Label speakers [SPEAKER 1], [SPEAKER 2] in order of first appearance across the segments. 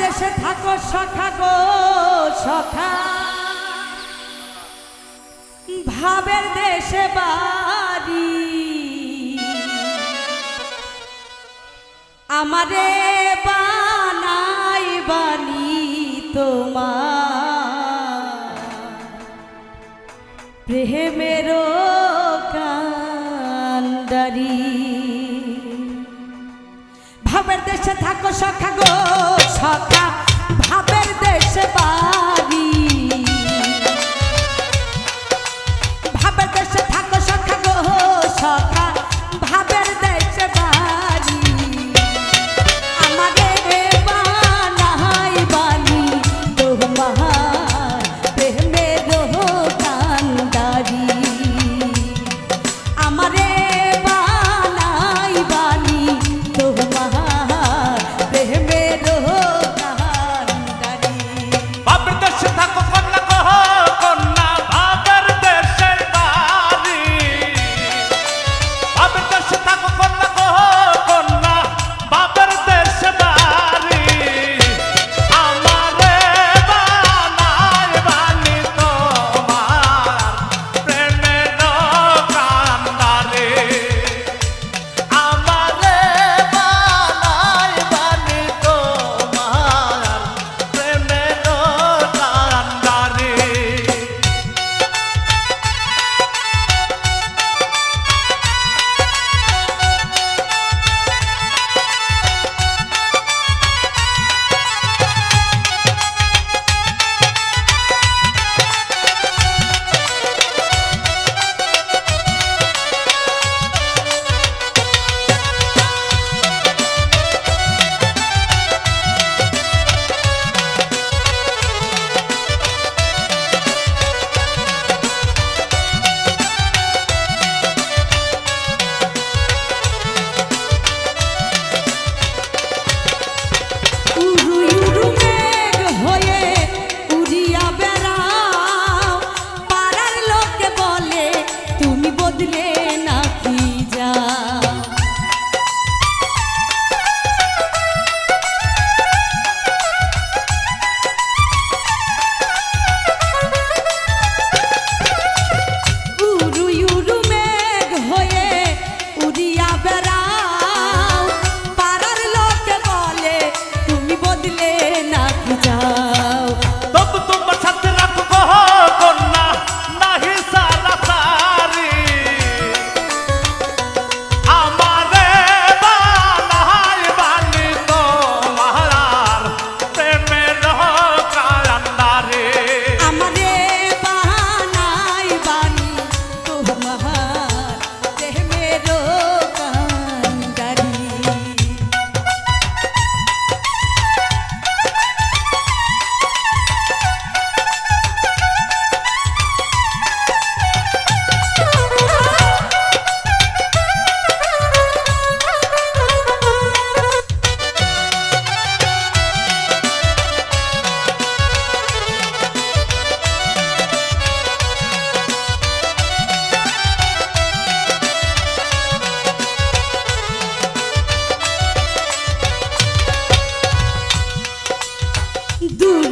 [SPEAKER 1] দেশে থাকো, সখা গো, সখা। ভাবের দেশে বাড়ি। আমারে বানাই বানি তোমার। প্রেমের কান্দারি ভাবের দেশে থাকো, সখা গো 하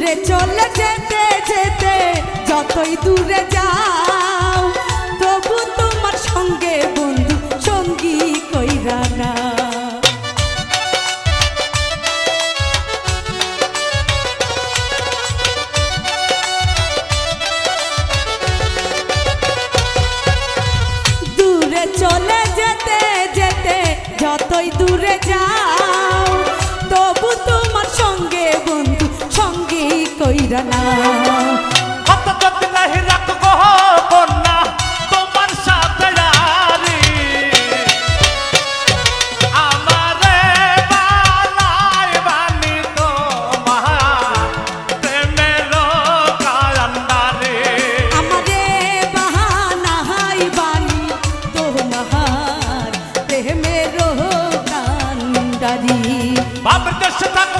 [SPEAKER 1] দূরে চলে যেতে যেতে, যতই দূরে যাও, তবু তোমার সঙ্গে বন্ধু সঙ্গী কইরা না দূরে চলে যেতে যেতে, যতই দূরে যাও কইরা না।
[SPEAKER 2] কত কত নাহি রাখব বন্যা তোমার সাথে আরে আমারে বালাই বানি তোমার প্রেমের কারান্দারে
[SPEAKER 1] আমারে বাহানাই বানি তোমার প্রেমের কারান্দারি
[SPEAKER 2] বাবর দেশে থাকো